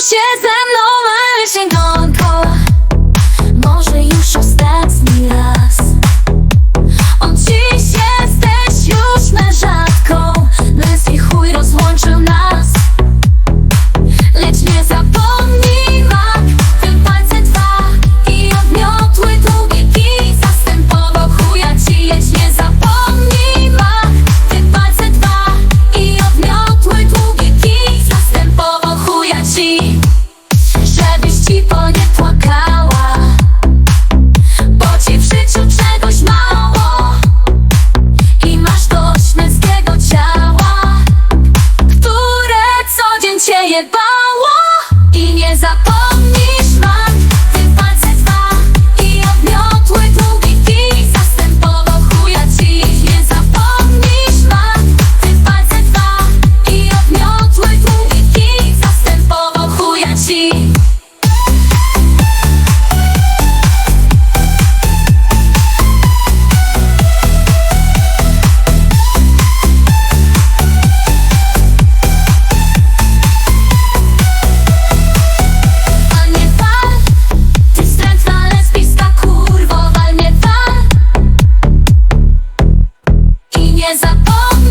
się ze mną Sięgonko keep on не запомню